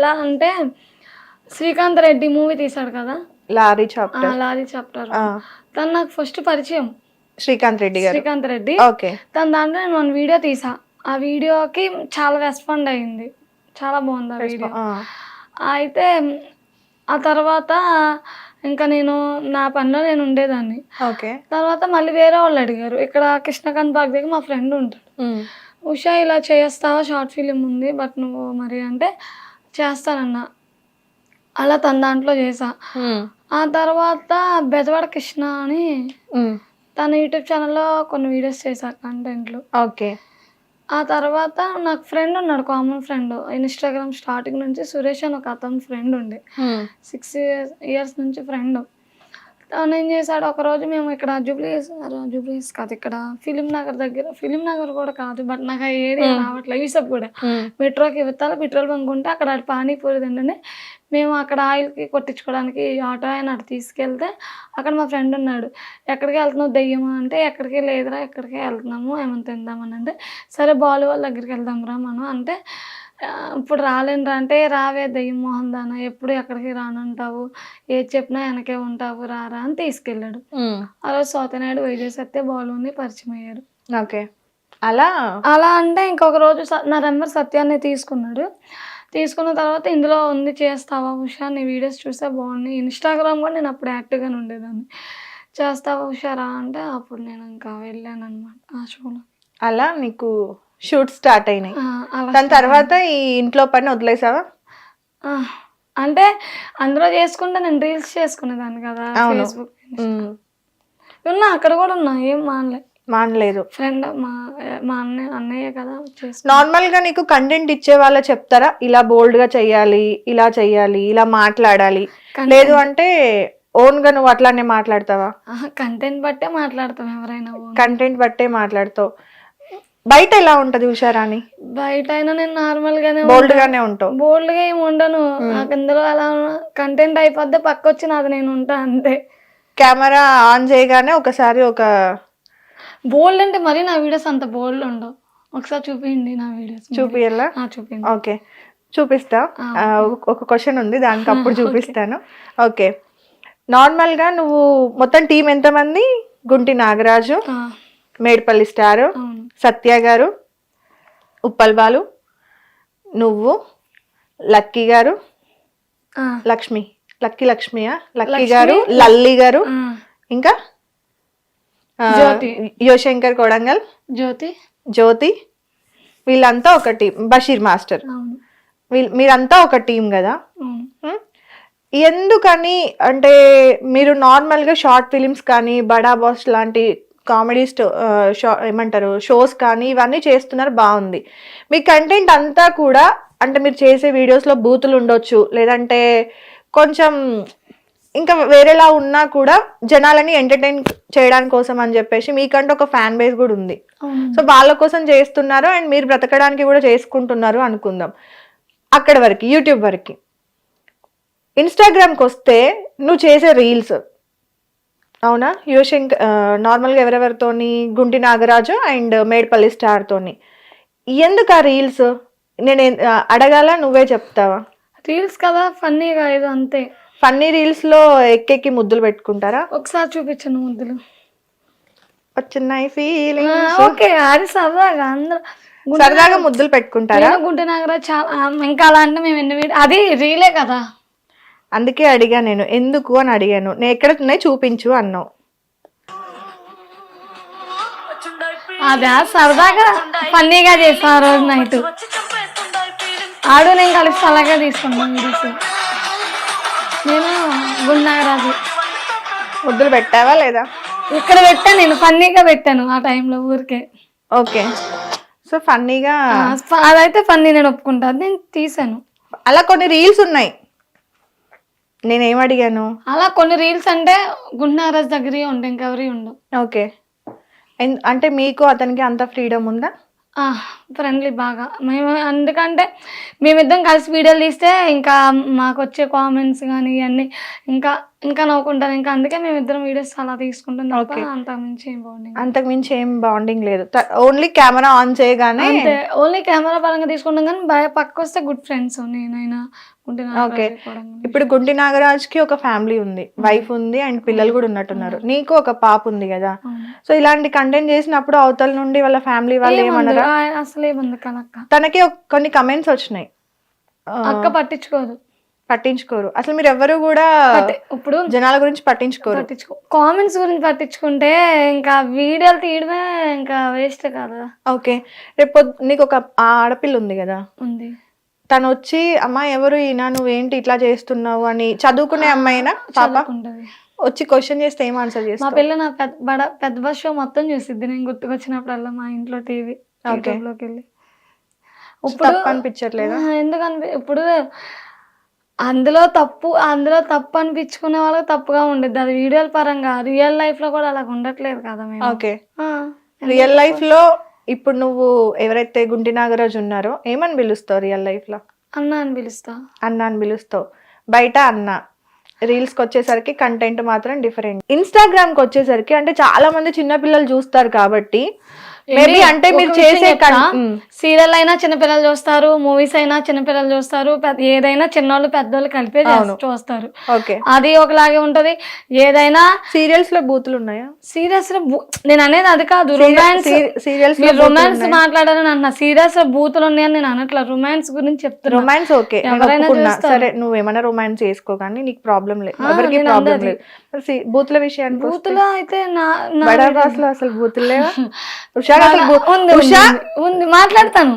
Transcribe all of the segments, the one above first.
ఎలా అంటే శ్రీకాంత్ రెడ్డి మూవీ తీశాడు కదా? Lorry chapter. Lorry chapter. తను నాకు ఫస్ట్ పరిచయం. శ్రీకాంత్ రెడ్డి గారు. శ్రీకాంత్ రెడ్డి. ఓకే. తన దాంట్లో నేను మన వీడియో తీసా. ఆ వీడియోకి చాలా రెస్పాండ్ అయింది. చాలా బాగుంది ఆ వీడియో. అయితే ఆ తర్వాత ఇంకా నేను నా పనిలో నేను ఉండేదాన్ని. ఓకే. తర్వాత మళ్ళీ వేరే వాళ్ళు అడిగారు. ఇక్కడ కృష్ణకాంత్ బాగ్ దగ్గర మా ఫ్రెండ్ ఉంటాడు. ఉషా ఇలా చేస్తావా? షార్ట్ ఫిలిం ఉంది బట్ నువ్వు మరి అంటే చేస్తానన్నా. అలా తన దాంట్లో చేసా. ఆ తర్వాత బెజవాడ కృష్ణ అని తన యూట్యూబ్ ఛానల్లో కొన్ని వీడియోస్ చేశా కంటెంట్లు ఓకే. ఆ తర్వాత నాకు ఫ్రెండ్ ఉన్నాడు కామన్ ఫ్రెండ్ ఇన్స్టాగ్రామ్ స్టార్టింగ్ నుంచి సురేష్ అని ఒక అతని ఫ్రెండ్ ఉండే. సిక్స్ ఇయర్స్ ఇయర్స్ నుంచి ఫ్రెండ్ తను ఏం చేశాడు? ఒక రోజు మేము ఇక్కడ జూబ్లీస్ జూబ్లీస్ కాదు ఇక్కడ ఫిలిం నగర్ దగ్గర ఫిలిం నగర్ కూడా కాదు బట్ నాకు ఆ ఏరియా రావట్లేదు యూసఫ్ కూడా మెట్రోకి ఇవ్వాలి పెట్రోల్ బంక్ ఉంటే అక్కడ పానీపూరి తిండండి మేము అక్కడ ఆయిల్కి కొట్టించుకోవడానికి ఆటో ఆయన అటు తీసుకెళ్తే అక్కడ మా ఫ్రెండ్ ఉన్నాడు. ఎక్కడికి వెళ్తున్నావు? దెయ్యమా? అంటే ఎక్కడికి లేదురా ఎక్కడికి వెళ్తున్నాము ఏమైనా తిందామని. అంటే సరే బాలు వాళ్ళ దగ్గరికి వెళ్దాం రా మనం. అంటే "ఆ, ఇప్పుడు రాలేనురా. అంటే రావే దెయ్యం మోహన్ దాన. ఎప్పుడు ఎక్కడికి రానంటావు? ఏది చెప్పినా వెనకే ఉంటావు. రారా అని తీసుకెళ్ళాడు. ఆ రోజు సోతనాయుడు వైజాగ్ సత్య బాలుని పరిచయం అయ్యారు. ఓకే. అలా? అలా అంటే ఇంకొక రోజు స- నా నెంబర్ సత్యాన్ని తీసుకున్నాడు. తీసుకున్న తర్వాత ఇందులో ఉంది చేస్తావా ఉషా? నీ వీడియోస్ చూస్తే బాగుంది ఇన్స్టాగ్రామ్ కూడా నేను అప్పుడు యాక్టివ్గానే ఉండేదాన్ని. చేస్తావా ఉషారా అంటే అప్పుడు నేను ఇంకా వెళ్ళాను అనమాట ఆ షోలో. అలా నీకు షూట్ స్టార్ట్ అయినాయి. దాని తర్వాత ఈ ఇంట్లో పని వదిలేసావా? అంటే అందులో చేసుకుంటే నేను రీల్స్ చేసుకునేదాన్ని కదా. ఫేస్బుక్ ఉన్నా అక్కడ కూడా ఉన్నా ఏం మానలే. మానలేదు. ఫ్రెండ్ మా మా అన్నయ్య అన్నయ్య కదా నార్మల్గా నీకు కంటెంట్ ఇచ్చే వాళ్ళ చెప్తారా? ఇలా బోల్డ్గా చెయ్యాలి ఇలా చెయ్యాలి ఇలా మాట్లాడాలి. లేదు అంటే ఓన్గా నువ్వు అట్లానే మాట్లాడతావా? కంటెంట్ బట్టే మాట్లాడతాం ఎవరైనా. కంటెంట్ బట్టే మాట్లాడతావు. బయట ఎలా ఉంటది ఉషారాణి? బయట అయినా నేను నార్మల్ గానే బోల్డ్ గానే ఉంటావు. బోల్డ్గా ఏమి ఉండను నాకు ఇందులో అలా కంటెంట్ అయిపోద్ది పక్క వచ్చి నాది నేను ఉంటా అంతే. కెమెరా ఆన్ చేయగానే ఒకసారి ఒక బోల్డ్ అంటే మరి నా వీడియోస్ అంత బోల్డ్ ఉండవు. ఒకసారి చూపించండి నా వీడియోస్. చూపియల్లా ఆ, చూపించండి ఓకే. చూపిస్తా. ఒక క్వశ్చన్ ఉంది దానికి అప్పుడు చూపిస్తాను. ఓకే. నార్మల్గా నువ్వు మొత్తం టీం ఎంతమంది? గుంటి నాగరాజు మేడ్పల్లి స్టారు. సత్య గారు ఉప్పల్ బాలు నువ్వు లక్కీ గారు లక్ష్మి. లక్కీ లక్ష్మియా? లక్కీ గారు లల్లి గారు ఇంకా. యువశంకర్ కొడంగల్ జ్యోతి. జ్యోతి. వీళ్ళంతా ఒక టీం బషీర్ మాస్టర్. వీళ్ళు మీరంతా ఒక టీం కదా? ఎందుకని అంటే మీరు నార్మల్గా షార్ట్ ఫిలిమ్స్ కానీ బడా బాస్ లాంటి కామెడీ స్టో షో ఏమంటారు షోస్ కానీ ఇవన్నీ చేస్తున్నారు బాగుంది. మీ కంటెంట్ అంతా కూడా అంటే మీరు చేసే వీడియోస్లో బూతులు ఉండొచ్చు లేదంటే కొంచెం ఇంకా వేరేలా ఉన్నా కూడా జనాలని ఎంటర్టైన్ చేయడానికి కోసం అని చెప్పేసి మీకంటే ఒక ఫ్యాన్ బేస్ కూడా ఉంది. సో వాళ్ళ కోసం చేస్తున్నారు అండ్ మీరు బ్రతకడానికి కూడా చేసుకుంటున్నారు అనుకుందాం. అక్కడ వరకు యూట్యూబ్ వరకు. ఇన్స్టాగ్రామ్కి వస్తే నువ్వు చేసే రీల్స్ అవునా? యువశంక్ నార్మల్గా ఎవరెవరితోని? గుంటి నాగరాజు అండ్ మేడ్పల్లి స్టార్తోని ఎందుకు ఆ రీల్స్? నేను అడగాల? నువ్వే చెప్తావా? రీల్స్ కదా ఫన్నీగా ఇది అంతే. ఫన్నీ రీల్స్లో ఎక్కెక్కి ముద్దులు పెట్టుకుంటారా? ఒకసారి చూపించను ముద్దులు. వచ్చినాయి ఆ, ఫీలింగ్ ఓకే అది సరదాగా అందరూ సరదాగా ముద్దులు పెట్టుకుంటారా? గుంటె నాగరాజ్ చాలా ఇంకా అలా అంటే మేము ఎన్ని అది రీలే కదా. అందుకే అడిగా నేను ఎందుకు? అని అడిగాను. నేను ఎక్కడ ఉన్నాయి చూపించు అన్నావు. అదే సరదాగా ఫన్నీగా చేస్తాం ఆ రోజు నైట్. ఆడు నేను కలిసి అలాగే వీడియోస్ నేను గుండె నాగరాజు ముద్దులు పెట్టావా లేదా? ఇక్కడ పెట్టాను నేను ఫన్నీగా పెట్టాను ఆ టైంలో ఊరికే. ఓకే. సో ఫన్నీగా అదైతే ఫన్నీ నేను ఒప్పుకుంటాను నేను తీసాను. అలా కొన్ని రీల్స్ ఉన్నాయి. నేనేం అడిగాను? అలా కొన్ని రీల్స్ అంటే గుండె నాగరాజ్ దగ్గరే ఉంటాయి ఇంకెవరి ఉండవు ఓకే. ఎన్- అంటే మీకు అతనికి అంత ఫ్రీడమ్ ఉందా? ఫ్రెండ్లీ బాగా. మేము ఎందుకంటే మేమిద్దరం కలిసి వీడియోలు తీస్తే ఇంకా మాకు వచ్చే కామెంట్స్ కానీ ఇవన్నీ ఇంకా ఇంకా నవ్వుకుంటాను ఇంకా అందుకే మేము ఇద్దరం వీడియోస్ అలా తీసుకుంటాం తప్ప Okay. అంత మించి ఏం బాగుంది అంతకు మించి ఏం బాండింగ్ లేదు. ఓన్లీ కెమెరా ఆన్ చేయగానే అంతే. ఓన్లీ కెమెరా పరంగా తీసుకుంటాం కానీ భయ పక్క వస్తే గుడ్ ఫ్రెండ్స్ నేనైనా ఉంది. ఇప్పుడు గుంటి నాగరాజ్కి ఒక ఫ్యామిలీ ఉంది. వైఫ్ ఉంది అండ్ పిల్లలు కూడా ఉన్నట్టున్నారు. నీకు ఒక పాప ఉంది కదా. సో ఇలాంటి కంటెంట్ చేసినప్పుడు అవతల నుండి వాళ్ళ ఫ్యామిలీ వాళ్ళు? ఏమన్నారా అసలు ఏముంది తనకి కొన్ని కమెంట్స్ వచ్చినాయి. అక్క పట్టించుకోదు. పట్టించుకోరు. అసలు మీరు ఎవరు కూడా ఇప్పుడు జనాల గురించి పట్టించుకోరు. పట్టించుకో కామెంట్స్ గురించి పట్టించుకుంటే ఇంకా వీడియోలు తీయడమే ఇంకా వేస్ట్ కదా. ఓకే. రేపు నీకు ఒక ఆడపిల్ల ఉంది కదా. ఉంది. తను వచ్చి అమ్మా ఎవరు ఈయన? నువ్వేంటి ఇట్లా చేస్తున్నావు? అని చదువుకునే అమ్మాయినా పాప చదువుకుంటది. వచ్చి క్వశ్చన్ చేస్తే ఏం ఆన్సర్ మా చేస్తావు? పిల్ల నా పెద్ద బడ పెద్ద బస్ షో మొత్తం చూసిద్ది. నేను గుర్తుకొచ్చినప్పుడల్లా మా ఇంట్లో టీవీ Okay. లోకి వెళ్ళి. తప్పు అనిపించట్లేదా? ఆ, ఎందుకు అనిపి ఇప్పుడు అందులో తప్పు అందులో తప్పు అనిపించుకునే వాళ్ళకి తప్పుగా ఉండేది అది వీడియోల పరంగా రియల్ లైఫ్లో కూడా అలా ఉండట్లేదు కదా మేము. ఓకే. ఆ, రియల్ లైఫ్లో ఇప్పుడు నువ్వు ఎవరైతే గుంటి నాగరాజు ఉన్నారో ఏమని పిలుస్తావు రియల్ లైఫ్లో? అన్న అని పిలుస్తా. అన్న అని పిలుస్తావు. బయట అన్న. రీల్స్కి వచ్చేసరికి కంటెంట్ మాత్రం డిఫరెంట్ ఇన్స్టాగ్రామ్కి వచ్చేసరికి అంటే చాలా మంది చిన్న పిల్లలు చూస్తారు కాబట్టి మేబీ అంటే మీరు చేసే సీరియల్ అయినా చిన్నపిల్లలు చూస్తారు మూవీస్ అయినా చిన్నపిల్లలు చూస్తారు ఏదైనా చిన్నోళ్ళు పెద్దోళ్ళు కలిపే చేస్- చూస్తారు. అది ఒకలాగే ఉంటది. ఏదైనా సీరియల్స్లో బూతులు ఉన్నాయా? సీరియస్లో నేను అనేది అది కాదు. రొమాన్స్ సీరియల్స్ రొమాన్స్ మాట్లాడారని అన్న సీరియస్లో బూతులు ఉన్నాయని నేను అనట్లా. రొమాన్స్ గురించి చెప్తున్నా. Romance okay. ఎవరైనా. సరే నువ్వేమైనా రొమాన్స్ చేసుకో కానీ నీకు ప్రాబ్లం లేదు. ఎవరికి ప్రాబ్లం బూతుల విషయానికి వస్తే, బూతులో అయితే నా బడా అసలు బూతులు లేవా? ఉషా అసలు ఉంది, ఉషా? మాట్లాడతాను.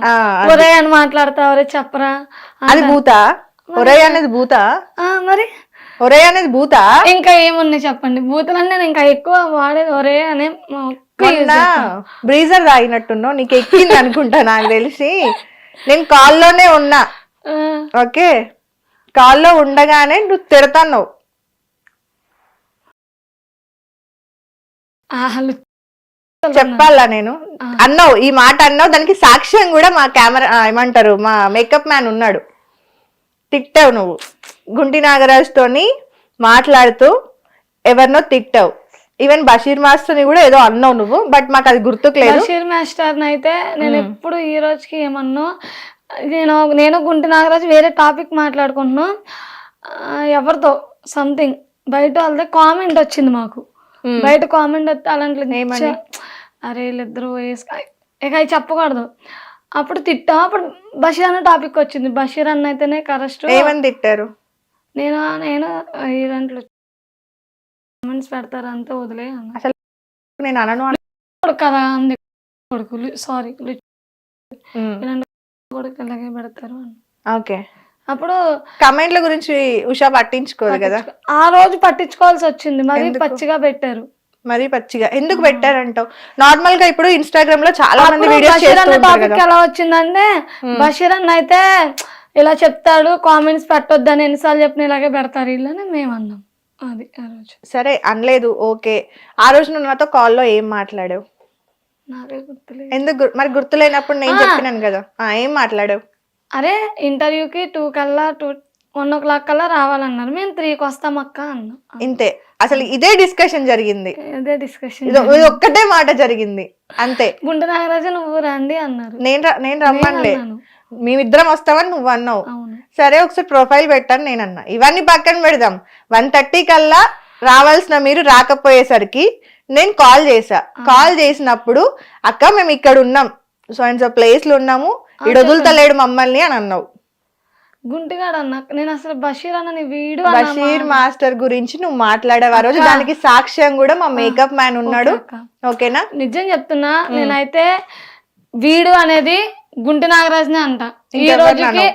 ఒరే అని మాట్లాడతా ఒరే చెప్పరా? అది భూత? ఒరే అనేది భూత? మరి? ఒరే అనేది భూత? ఇంకా ఏమున్నాయి చెప్పండి? బూతులన్నీ నేను ఇంకా ఎక్కువ వాడేది ఒరే అనే. బ్రీజర్ తాగినట్టున్నావు నీకు ఎక్కింది అనుకుంటా నాకు తెలిసి. నేను కాల్లోనే ఉన్నా. ఓకే? కాల్లో ఉండగానే నువ్వు హలు- చెప్పాలా నేను? అన్నావు ఈ మాట అన్నావు దానికి సాక్ష్యం కూడా మా కెమెరా ఏమంటారు మా మేకప్ మ్యాన్ ఉన్నాడు. తిట్టావు నువ్వు. గుంటి నాగరాజ్ తోని మాట్లాడుతూ ఎవరినో తిట్టావు. ఈవెన్ బషీర్ మాస్టర్ని కూడా ఏదో అన్నావు నువ్వు బట్ మాకు అది గుర్తుకు లేదు. బషీర్ మాస్టర్ అయితే నేను ఎప్పుడు ఈ రోజుకి ఏమన్నా నేను నేను గుంటి నాగరాజు వేరే టాపిక్ మాట్లాడుకుంటున్నాం. ఎవరితో సంథింగ్. బయట వాళ్ళది కామెంట్ వచ్చింది మాకు. బయట కామెంట్ వస్తే అలాంటి? అరే వీళ్ళిద్దరు వేసుక ఇక అవి చెప్పకూడదు. అప్పుడు తిట్టాం అప్పుడు బషీర్ అన్న టాపిక్ వచ్చింది. బషీర్ అన్న అయితేనే కరెస్ట్ ఏమని తిట్టారు? నేను నేను ఈ దాంట్లో కామెంట్స్ పెడతారు అంతా వదిలే అన్న. నేను అనను కదా అంది. కొడుకు సారీ కొడుకు ఇలాగే పెడతారు అని ఓకే. అప్పుడు కమెంట్ల గురించి ఉషా పట్టించుకోదు కదా? ఆ రోజు పట్టించుకోవాల్సి వచ్చింది. మరి? పచ్చిగా పెట్టారు. మరీ పచ్చిగా. ఎందుకు పెట్టారంటావు? నార్మల్గా ఇప్పుడు ఇన్స్టాగ్రామ్లో చాలా మంది వీడియోస్ టాపిక్ ఎలా వచ్చిందంటే బషీర్ అన్న అయితే ఇలా చెప్తాడు కామెంట్స్ పెట్టొద్దని ఎన్నిసార్లు చెప్పిన ఇలాగే పెడతారు వీళ్ళని మేము అన్నాం. అది ఆ రోజు. సరే అనలేదు. ఓకే. ఆ రోజు నువ్వు నాతో కాల్లో ఏం మాట్లాడావు? నాకే గుర్తులేదు. ఎందుకు గుర్- మరి గుర్తులేనప్పుడు నేను చెప్పినాను కదా. ఆ, ఏం మాట్లాడావు? అరే ఇంటర్వ్యూకి టూ కల్లా టూ వన్ ఓ క్లాక్ కల్లా రావాలన్నారు. మేము త్రీకి వస్తాం అక్క అన్నాం. ఇంతే. అసలు ఇదే డిస్కషన్ జరిగింది. అదే డిస్కషన్ ఇది ఇది ఒక్కటే మాట జరిగింది. అంతే. గుండె నాగరాజు నువ్వు రండి అన్నారు. నేను నేను రమ్మనిలే. అన్నాను. మేమిద్దరం వస్తామని నువ్వు అన్నావు. సరే ఒకసారి ప్రొఫైల్ పెట్టాను నేను అన్నా. ఇవన్నీ పక్కన పెడదాం. వన్ థర్టీ కల్లా రావాల్సిన మీరు రాకపోయేసరికి నేను కాల్ చేసా కాల్ చేసినప్పుడు అక్క మేము ఇక్కడ ఉన్నాం. సో అండ్ సో ప్లేస్లో ఉన్నాము. ఇడు వదులుతలేడు మమ్మల్ని అని అన్నావు. గుంటిగాడు అన్న. నేను అసలు బషీర్ అన్న వీడు బషీర్ మాస్టర్ గురించి నువ్వు మాట్లాడావు? రోజు దానికి సాక్ష్యం కూడా మా మేకప్ మ్యాన్ ఉన్నాడు. ఓకేనా? నిజం చెప్తున్నా నేనైతే వీడు అనేది గుంటి నాగరాజునే అంట. ఈ రోజుకి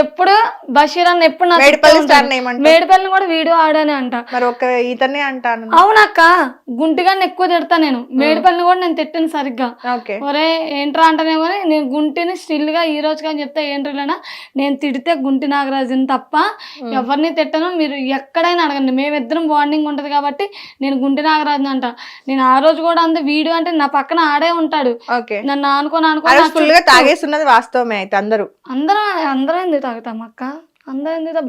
ఎప్పుడు బషీర్ అన్న ఎప్పుడు నా చుట్టూ మేడిపల్లి ఉంటాడు. స్టార్ ఏమంటావు మేడిపల్లిని కూడా వీడియో ఆడానే అంట. మరి ఒక ఇతనే అంటాను. అవునక్క గుంటిగాన్ని ఎక్కువ తిడతా నేను. మేడిపల్లిని కూడా నేను తిట్టాను సరిగ్గా. ఓకే. ఒరే ఏంట్రా అంటేనేమో నేను గుంటిని స్టిల్గా ఈ రోజు కానీ చెప్తే ఏంట్రలేనా నేను తిడితే గుంటి నాగరాజుని తప్ప ఎవరిని తిట్టను. మీరు ఎక్కడైనా అడగండి. మేమిద్దరం బాండింగ్ ఉంటది కాబట్టి నేను గుంటి నాగరాజుని అంట. నేను ఆ రోజు కూడా అంతే వీడు అంటే నా పక్కన ఆడే ఉంటాడు. ఓకే. నన్ను ఆ ఆనుకొని రోజు ఫుల్గా తాగేస్తున్నది వాస్తవమే అయితే అందరూ. అందరం అందరం ఎందుకు తాగుతాం అక్క?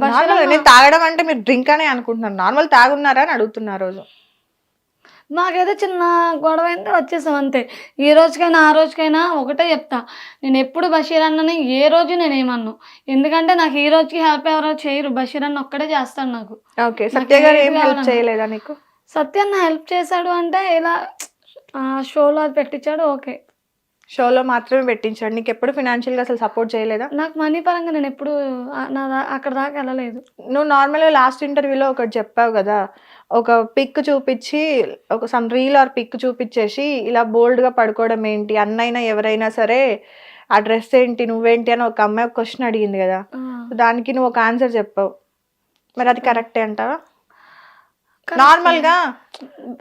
నార్మల్ నేను తాగడం అంటే మీరు డ్రింక్ అనే అనుకుంటున్నాను. నార్మల్ తాగున్నారా అని అడుగుతున్నా ఆ రోజు. మాకేదో చిన్న గొడవ అయితే వచ్చేసాం అంతే. ఈ రోజుకైనా ఆ రోజుకైనా ఒకటే చెప్తా. నేను ఎప్పుడు బషీర్ అన్నని ఏ రోజు నేను ఏమన్ను. ఎందుకంటే నాకు ఈ రోజుకి హెల్ప్ ఎవరో చేయరు. బషీర్ అన్న ఒక్కడే చేస్తాడు నాకు. ఓకే సత్య గారు ఏం హెల్ప్. చేయలేదా నీకు? సత్య అన్న హెల్ప్ చేశాడు అంటే ఇలా ఆ, షోలో అది పెట్టించాడు. ఓకే. షోలో మాత్రమే పెట్టించాడు. నీకు ఎప్పుడు ఫినాన్షియల్గా అసలు సపోర్ట్ చేయలేదా? నాకు మనీ పరంగా నేను ఎప్పుడు నా అక్కడ దాకా వెళ్ళలేదు. నువ్వు నార్మల్గా లాస్ట్ ఇంటర్వ్యూలో ఒకటి చెప్పావు కదా ఒక పిక్ చూపించి ఒక సమ్ రీల్ ఆర్ పిక్ చూపించేసి ఇలా బోల్డ్గా పడుకోవడం ఏంటి? అన్నైనా ఎవరైనా సరే ఆ డ్రెస్ ఏంటి? నువ్వేంటి? అని ఒక అమ్మాయి ఒక క్వశ్చన్ అడిగింది కదా. దానికి నువ్వు ఒక ఆన్సర్ చెప్పావు. మరి అది కరెక్టే అంటావా? నార్మల్గా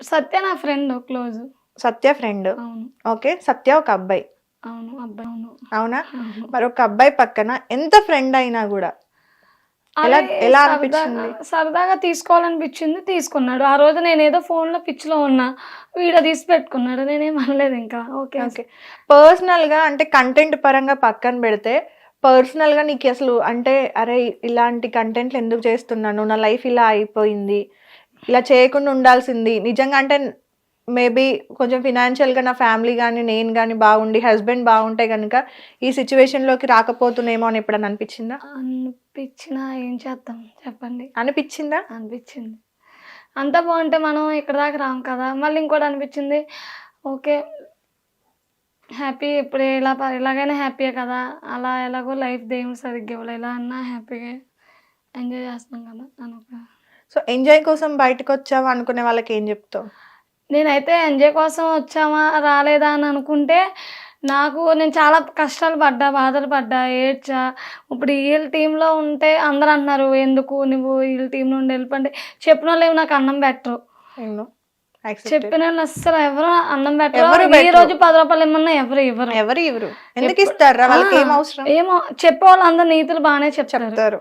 సత్య నా ఫ్రెండ్ క్లోజ్ సత్య ఫ్రెండ్. అవును. ఓకే సత్య ఒక అబ్బాయి. అవును అబ్బాయి. అవును. అవునా? అవును. మరి ఒక అబ్బాయి పక్కన ఎంత ఫ్రెండ్ అయినా కూడా ఎలా అదే ఎలా సరదాగా- అనిపించింది? సరదాగా తీసుకోవాలనిపించింది తీసుకున్నాడు. ఆ రోజు నేను ఏదో ఫోన్లో పిచ్చిలో ఉన్నా వీడియో తీసి పెట్టుకున్నాడు. నేనేం అనలేదు ఇంకా. Okay okay. పర్సనల్గా అంటే కంటెంట్ పరంగా పక్కన పెడితే పర్సనల్గా నీకు అసలు అంటే అరే ఇలాంటి కంటెంట్లు ఎందుకు చేస్తున్నాను? నా లైఫ్ ఇలా అయిపోయింది. ఇలా చేయకుండా ఉండాల్సింది. నిజంగా అంటే మేబీ కొంచెం financial గా నా ఫ్యామిలీ కానీ నేను కానీ బాగుండి హస్బెండ్ బాగుంటే కనుక ఈ situation లోకి రాకపోతున్నామో అని ఎప్పుడన్నా అనిపించిందా? అనిపించినా ఏం చేద్దాం? చెప్పండి. అనిపించిందా? అనిపించింది. అంతా బాగుంటే మనం ఇక్కడ దాకా రాం కదా. మళ్ళీ ఇంకోటి అనిపించింది ఓకే హ్యాపీ ఇప్పుడు ఇలా ఎలాగైనా హ్యాపీయే కదా. అలా ఎలాగో లైఫ్ దేవుడు సరిగ్గా ఇవ్వలే. ఎలా అన్నా హ్యాపీగా ఎంజాయ్ చేస్తున్నాం కదా అని ఒక సో ఎంజాయ్ కోసం బయటకు వచ్చావా అనుకునే వాళ్ళకి ఏం చెప్తావు? నేనైతే ఎంజాయ్ కోసం వచ్చామా రాలేదా అని అనుకుంటే నాకు నేను చాలా కష్టాలు పడ్డా బాధలు పడ్డా ఏడ్చా. ఇప్పుడు వీళ్ళ టీంలో ఉంటే అందరు అంటున్నారు ఎందుకు నువ్వు వీళ్ళ టీం నుండి వెళ్ళిపోండి చెప్పిన వాళ్ళు నాకు అన్నం పెట్టరు. చెప్పిన వాళ్ళు అస్సలు ఎవరు అన్నం పెట్టరు. ఈ. రోజు పది రూపాయలు ఇమ్మన్నా ఎవరు ఇవ్వరు. ఎవరు ఇవ్వరు. ఎందుకు ఇస్తారా ఏమో చెప్పే వాళ్ళు అందరు నీతులు బాగానే చెప్తారు.